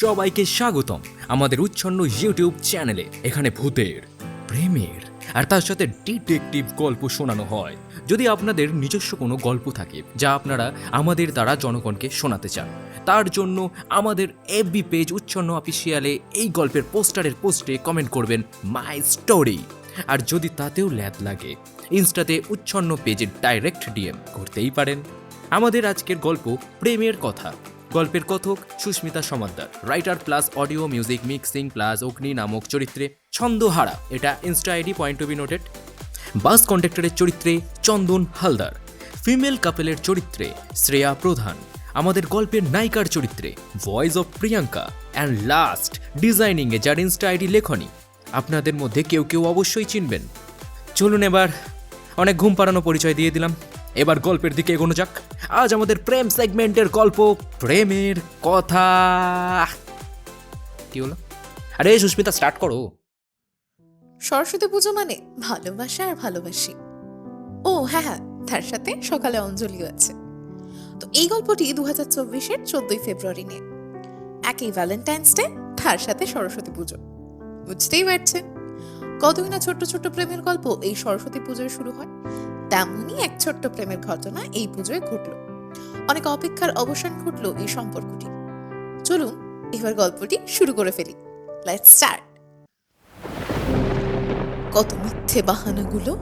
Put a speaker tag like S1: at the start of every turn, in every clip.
S1: সবাইকে স্বাগতম আমাদের উচ্ছন্ন ইউটিউব চ্যানেলে, এখানে ভূতের, প্রেমের আর তার সাথে ডিটেকটিভ গল্প শোনানো হয়। যদি আপনাদের নিজস্ব কোনো গল্প থাকে যা আপনারা আমাদের দ্বারা জনগণকে শোনাতে চান, তার জন্য আমাদের এফবি পেজ উচ্ছন্ন অফিসিয়ালে এই গল্পের পোস্টারের পোস্টে কমেন্ট করবেন মাই স্টোরি আর যদি তাতেও ল্যাদ লাগে, ইনস্টাতে উচ্ছন্ন পেজে ডাইরেক্ট ডিএম করতেই পারেন। আমাদের আজকের গল্প প্রেমের কথা। গল্পের কথক Susmita Samaddar writer plus audio music mixing plus Agni নামক চরিত্রে ছন্দহারা, এটা insta ID point to be noted bus কন্ডাক্টরের চরিত্রে চন্দন হালদার ফিমেল কাপেলের চরিত্রে শ্রেয়া প্রধান, আমাদের গল্পের নায়িকার চরিত্রে voice of Priyanka and last ডিজাইনিংয়ে যার ইনস্টা আইডি লেখনি, আপনাদের মধ্যে কেউ কেউ অবশ্যই চিনবেন। চলুন এবার অনেক ঘুম পাড়ানো পরিচয় দিয়ে দিলাম। এবার গল্পের দিকে এগোনো যাক। আজ আমাদের প্রেম সেগমেন্টের গল্প, প্রেমের কথা। কি হলো? আরে, সুস্মিতা স্টার্ট করো।
S2: সরস্বতী পুজো মানে ভালোবাসা আর ভালোবাসি। ও হ্যাঁ হ্যাঁ তার সাথে সকালে অঞ্জলিও আছে। তো এই গল্পটি দু হাজার চব্বিশের চোদ্দই ফেব্রুয়ারি নিয়ে। একই ভ্যালেন্টাইন্স ডে তার সাথে সরস্বতী পুজো। বুঝতেই পারছেন। কতই না ছোট্ট ছোট্ট প্রেমের গল্প এই সরস্বতী পুজোয় শুরু হয়। তেমনই এক ছোট্ট প্রেমের ঘটনা এই পুজোয় ঘটল। অনেক অপেক্ষার অবসান ঘটলো এই সম্পর্কটি। চলুন, এবার গল্পটি শুরু করে ফেলি। লেটস স্টার্ট কত মিথ্যে বাহানাগুলো,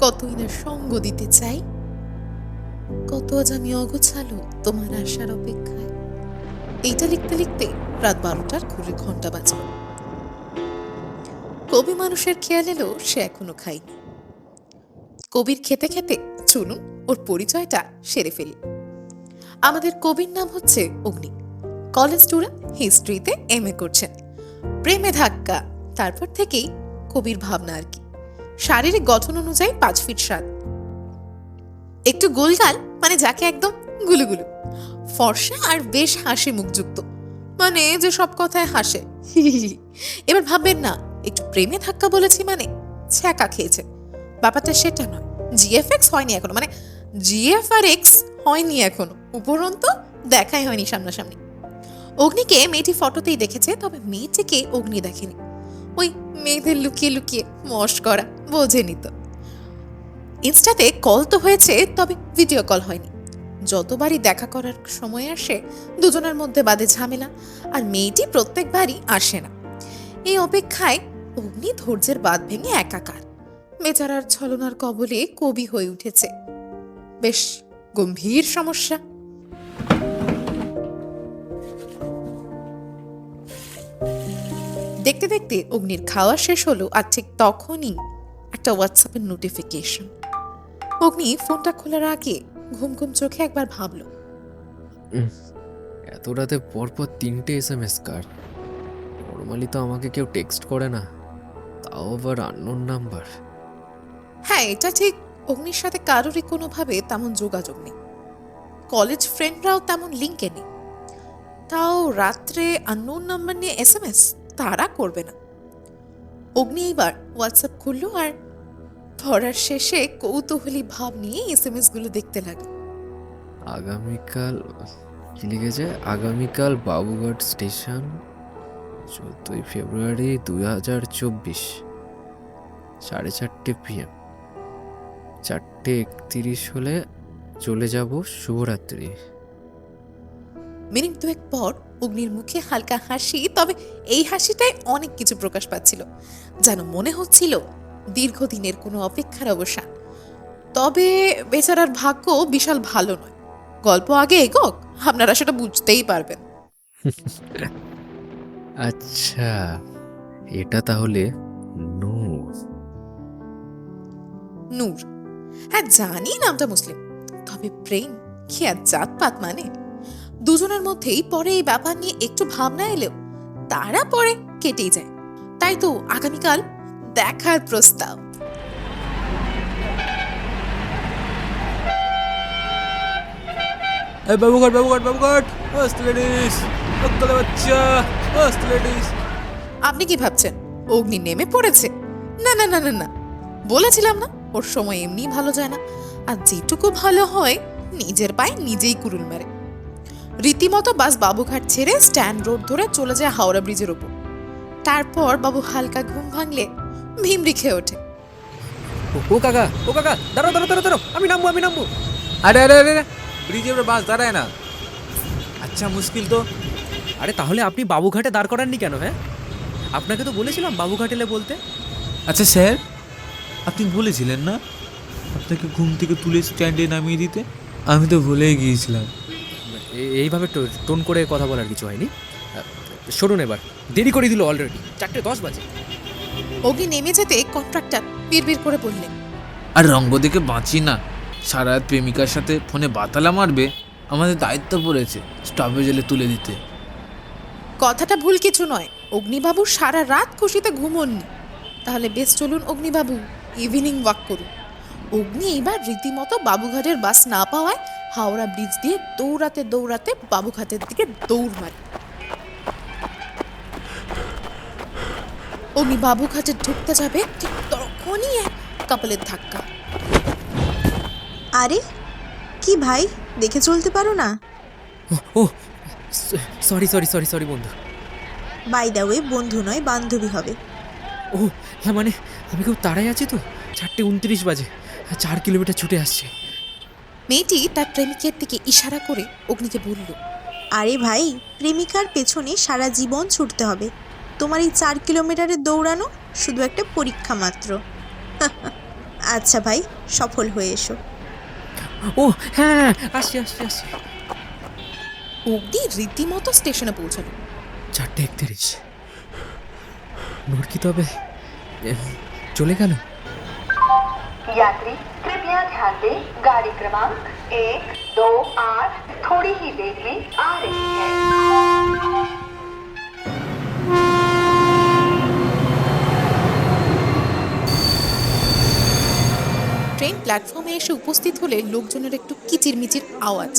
S2: কতই না সঙ্গ দিতে চাই। কত আজ আমি অগোছালো তোমার আসার অপেক্ষায়। এইটা লিখতে লিখতে রাত বারোটার ঘুরে ঘণ্টা বাজল। কবি মানুষের খেয়াল এলো সে এখনও খায়নি। কবির খেতে খেতে চলুন ওর পরিচয়টা সেরে ফেলি আমাদের কবির নাম হচ্ছে অগ্নি। কলেজ স্টুডেন্ট, হিস্ট্রিতে এম এ করছেন। প্রেমে ধাক্কা, তারপর থেকেই কবির ভাবনা আর কি। শারীরিক গঠন অনুযায়ী পাঁচ ফিট সাত। একটু গোলগাল মানে যাকে একদম গুলুগুলু। ফর্সা আর বেশ হাসি মুখযুক্ত। মানে যে সব কথায় হাসে। এবার ভাববেন না, একটু প্রেমে ধাক্কা বলেছি মানে ছ্যাঁকা খেয়েছে। ব্যাপারটা সেটা নয়। জিএফএক্স হয়নি এখনও। মানে জিএফ আর এক্স হয়নি এখনও। উপরন্ত দেখাই হয়নি সামনাসামনি। অগ্নিকে মেয়েটি ফটোতেই দেখেছে, তবে মেয়েটিকে অগ্নি দেখেনি। ওই মেয়েদের লুকিয়ে লুকিয়ে মশ করা বোঝেনি তো। ইনস্টাতে কল তো হয়েছে, তবে ভিডিও কল হয়নি। যতবারই দেখা করার সময় আসে, দুজনের মধ্যে বাদে ঝামেলা, আর মেয়েটি প্রত্যেকবারই আসে না। এই অপেক্ষায় অগ্নি ধৈর্যের বাদ ভেঙে একাকার। বেচারার ছলনার কবলে কবি হয়ে উঠেছে। বেশ গম্ভীর সমস্যা। দেখতে দেখতে অগ্নির খাওয়া শেষ হলো আর ঠিক তখনই একটা হোয়াটসঅ্যাপের নোটিফিকেশন অগ্নি ফোনটা খোলার আগে ঘুম ঘুম চোখে একবার ভাবলো।
S3: এত রাতে পরপর তিনটে এস এম এস কার? নর্মালি তো আমাকে কেউ টেক্সট করে না। তাও আবার আননোন নাম্বার
S2: হ্যাঁ এটা ঠিক। অগ্নির সাথে কারোরই কোনোভাবে তেমন যোগাযোগ নেই। কলেজ ফ্রেন্ডরাও তেমন লিঙ্কে নেই। তাও রাত্রে আননোন নাম্বার নিয়ে এস এম এস তারা করবে না। অগ্নি এইবার হোয়াটসঅ্যাপ খুলল আর পড়ার শেষে কৌতূহলী ভাব নিয়ে এস এমগুলো দেখতে লাগল।
S3: আগামীকাল কি লিখেছে? আগামীকাল বাবুঘাট স্টেশন, চোদ্দোই ফেব্রুয়ারি দুই হাজার চব্বিশ, সাড়ে চারটে পিএম চারটে একতিরিশ হলে চলে যাব শুভরাত্রি।
S2: মিনিট দুয়েক পর অগ্নির মুখে হালকা হাসি তবে এই হাসিটায় অনেক কিছু প্রকাশ পাচ্ছিল। যেন মনে হচ্ছিল দীর্ঘদিনের কোনো অপেক্ষার অবসান। তবে বেচারার ভাগ্য বিশাল ভালো নয়। গল্প আগে এগোক আপনারা সেটা বুঝতেই পারবেন।
S3: আচ্ছা এটা তাহলে নূর।
S2: নূর। হ্যাঁ জানি নামটা মুসলিম। তবে প্রেম কি আর জাতপাত মানে? দুজনের মধ্যেই পরে এই ব্যাপার নিয়ে একটু ভাবনা এলেও তারা পরে কেটেই যায়। তাই তো আগামীকাল দেখার প্রস্তাব।
S1: এই বাবুঘাট বাবুঘাট বাবুঘাট। ফার্স্ট লেডিস বাচ্চা। লেডিস
S2: আপনি কি ভাবছেন? অগ্নি নেমে পড়েছে। না না না না না। বলেছিলাম না। ওর সময় এমনি ভালো যায় না। আর যেটুকু ভালো হয় নিজের পায়ে নিজেই কুরুল মারে। রীতিমতো বাস বাবুঘাট ছেড়ে স্ট্যান্ড রোড ধরে চলে যায় হাওড়া ব্রিজের ওপর। তারপর বাবু হালকা ঘুম ভাঙলে ভিমরি খেয়ে ওঠে।
S4: ও- ও কাকা ও কাকা দাঁড়াও দাঁড়াও দাঁড়াও দাঁড়াও আমি নামবো আমি নামবো।
S5: আরে আরে আরে আরে, ব্রিজের উপরে বাস দাঁড়ায় না। আচ্ছা মুশকিল তো।
S3: আরে তাহলে আপনি বাবুঘাটে দাঁড় করাননি কেন হ্যাঁ? আপনাকে তো বলেছিলাম বাবুঘাটেলে বলতে।
S5: আচ্ছা স্যার। আপনি বলেছিলেন না? আপনাকে ঘুম থেকে তুলে স্ট্যান্ডে নামিয়ে দিতে? আমি তো ভুলেই গিয়েছিলাম।
S3: এইভাবে টোন করে কথা বলার কিছু হয়নি। শুনুন এবার। দেরি করে দিল অলরেডি চারটে দশ বাজে।
S2: অগ্নি নেমে যেতে কন্ট্রাক্টর বিড়বিড় করে বললেন
S5: আর রঙ্গ দেখে বাঁচি না। সারা রাত প্রেমিকার সাথে ফোনে বাতালা মারবে আমাদের দায়িত্ব পড়েছে স্টপেজ এলে তুলে দিতে।
S2: কথাটা ভুল কিছু নয়। অগ্নিবাবু সারা রাত খুশিতে ঘুমোননি। তাহলে বেশ চলুন অগ্নিবাবু। ইভিনিং ওয়াক করুন। অগ্নি এইবার রীতিমতো বাবুঘাটের বাস না পাওয়ায় হাওড়া ব্রিজ দিয়ে দৌড়াতে দৌড়াতে বাবুঘাটের দিকে দৌড় মারে। অগ্নি বাবুঘাটে ঢুকতে যাবে ঠিক তখনই এক কাপলের ধাক্কা।
S6: আরে কি ভাই? দেখে চলতে পারো না?
S3: ও সরি সরি সরি সরি বন্ধু।
S6: বাই দ্য ওয়ে বন্ধু নয় বান্ধবী হবে।
S3: ও হ্যাঁ মানে আমি খুব তাড়াই আছি তো। চারটে উনত্রিশ বাজে চার কিলোমিটার ছুটে আসছে।
S2: মেয়েটি তার প্রেমিকের দিকে ইশারা করে অগ্নিকে বলল
S6: আরে ভাই প্রেমিকার পেছনে সারা জীবন ছুটতে হবে। তোমার এই চার কিলোমিটারের দৌড়ানো শুধু একটা পরীক্ষা মাত্র। আচ্ছা ভাই সফল হয়ে এসো।
S3: ও হ্যাঁ হ্যাঁ, আসছি আসছি আসছি।
S2: অগ্নি রীতিমতো স্টেশনে পৌঁছালো।
S3: চারটে একত্রিশ। নোর কি তবে এ, চলে গেল
S7: यात्री कृपया ध्यान दें गाड़ी क्रमांक एक दो आठ थोड़ी ही देर में आ रही है
S2: ট্রেন প্ল্যাটফর্মে এসে উপস্থিত হলে লোকজনের একটু কিচিরমিচির আওয়াজ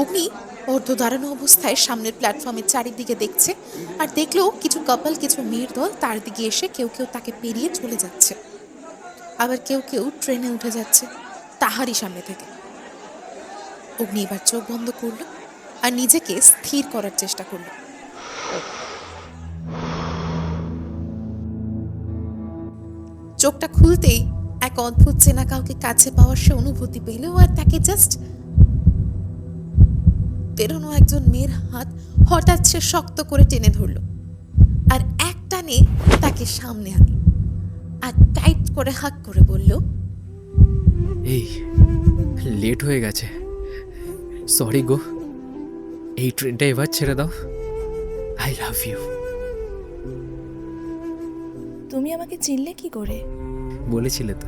S2: অগ্নি অর্ধ দাঁড়ানো অবস্থায় সামনের প্ল্যাটফর্মের চারিদিকে দেখছে আর দেখলেও কিছু কাপল কিছু মেয়ের দল তার দিকে এসে কেউ কেউ তাকে পেরিয়ে চলে যাচ্ছে। আবার কেউ কেউ ট্রেনে উঠে যাচ্ছে তাহারই সামনে থেকে। অগ্নি এবার চোখ বন্ধ করল আর নিজেকে স্থির করার চেষ্টা করল। চোখটা খুলতেই এক অদ্ভুত চেনা কাউকে কাছে পাওয়ার সে অনুভূতি পেল আর তাকে জাস্ট বেরোনো একজন মেয়ের হাত হঠাৎ সে শক্ত করে টেনে ধরল। আর এক টানে তাকে সামনে আনে আর টাইট করে হাক করে বলল
S3: এই লেট হয়ে গেছে। সরি গো এই ট্রেনটা এবার ছেড়ে দাও। I love you.
S8: তুমি আমাকে চিনলে কি করে?
S3: বলেছিলে তো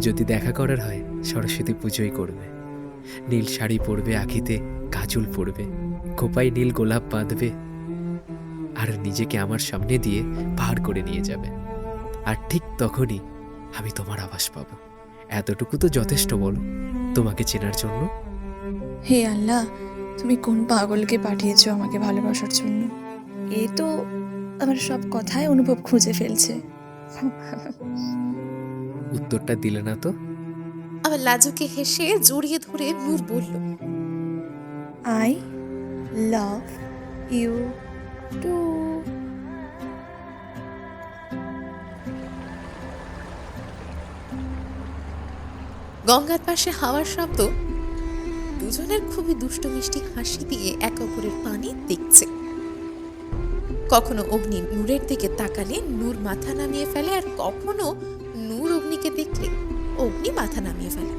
S3: যদি দেখা করার হয় সরস্বতী পুজোই করবে। নীল শাড়ি পরবে আখিতে কাজল পরবে খোপায় নীল গোলাপ বাঁধবে আর নিজেকে আমার সামনে দিয়ে পার করে নিয়ে যাবে। আর ঠিক তখনই আমি তোমার আভাস পাবো। এতটুকু তো যথেষ্ট বলো। তোমাকে চেনার জন্য।
S8: হে আল্লাহ তুমি কোন পাগলকে পাঠিয়েছো আমাকে ভালোবাসার জন্য? এ তো আমার সব কথায় অনুভব খুঁজে ফেলছে।
S3: উত্তরটা দিলে না তো?
S2: আবার লাজুকে হেসে জড়িয়ে ধরে নূর বলল
S8: আই লাভ ইউ টু।
S2: গঙ্গার পাশে হাওয়ার শব্দ দুজনের খুবই দুষ্ট মিষ্টি হাসি দিয়ে এক অপরের পানি দেখছে। কখনো অগ্নি নূরের দিকে তাকালে নূর মাথা নামিয়ে ফেলে আর কখনো নূর অগ্নিকে দেখলে অগ্নি মাথা নামিয়ে ফেলে।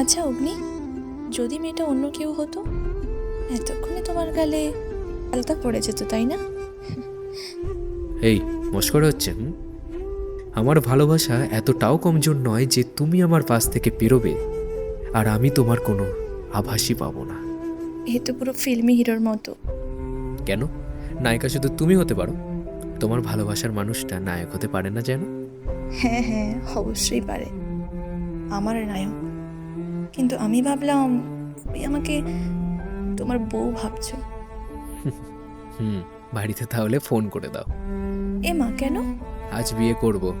S8: আচ্ছা অগ্নি যদি মেয়েটা অন্য কেউ হতো? এতক্ষণে তোমার গালে আলতা পড়ে যেত তাই না?
S3: এই মস্করা হচ্ছে আমার ভালোবাসা এতটাও কমজোর নয় যে তুমি আমার পাশ থেকে পেরোবে আর আমি তোমার কোনো আভাসই পাবো না।
S8: এ তো পুরো ফিল্মি হিরোর মতো।
S3: কেন? নায়িকা শুধু তুমি হতে পারো। তোমার ভালোবাসার মানুষটা নায়ক হতে পারে না যেন।
S8: হ্যাঁ হ্যাঁ অবশ্যই পারে। আমার নায়ক কিন্তু আমি ভাবলাম তুমি আমাকে তোমার বউ ভাবছ।
S3: হুম বাড়িতে তাহলে ফোন করে দাও।
S8: এ মা কেন?
S3: আজ বিয়ে করব।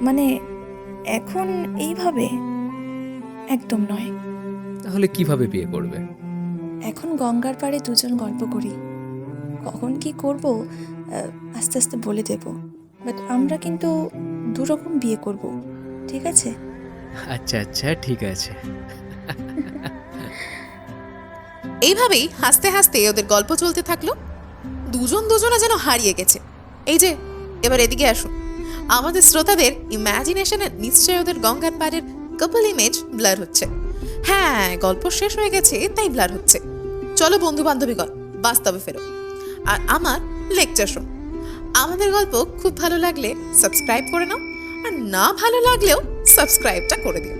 S8: মানে এখন এইভাবে? একদম নয়।
S3: তাহলে কীভাবে বিয়ে করবে?
S8: এখন গঙ্গার পাড়ে দুজন গল্প করি। কখন কি করব আস্তে আস্তে বলে দেব। বাট আমরা কিন্তু দুরকম বিয়ে করব ঠিক আছে?
S3: আচ্ছা আচ্ছা ঠিক আছে।
S2: এইভাবেই হাসতে হাসতে ওদের গল্প চলতে থাকল। দুজন দুজনে যেন হারিয়ে গেছে। এই যে এবার এদিকে আসুন আমাদের শ্রোতাদের ইম্যাজিনেশনে নিশ্চয় ওদের গঙ্গার পাড়ের কাপল ইমেজ ব্লার হচ্ছে। হ্যাঁ গল্প শেষ হয়ে গেছে তাই ব্লার হচ্ছে। চলো বন্ধু বান্ধবীগণ বাস্তবে ফেরো। আর আমার লেকচার শোন। আমাদের গল্প খুব ভালো লাগলে সাবস্ক্রাইব করে নাও, আর না ভালো লাগলেও সাবস্ক্রাইবটা করে দিও।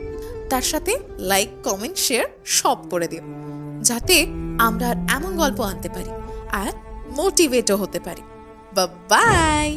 S2: তার সাথে লাইক কমেন্ট শেয়ার সব করে দিও, যাতে আমরা আর এমন গল্প আনতে পারি আর মোটিভেটও হতে পারি। বাই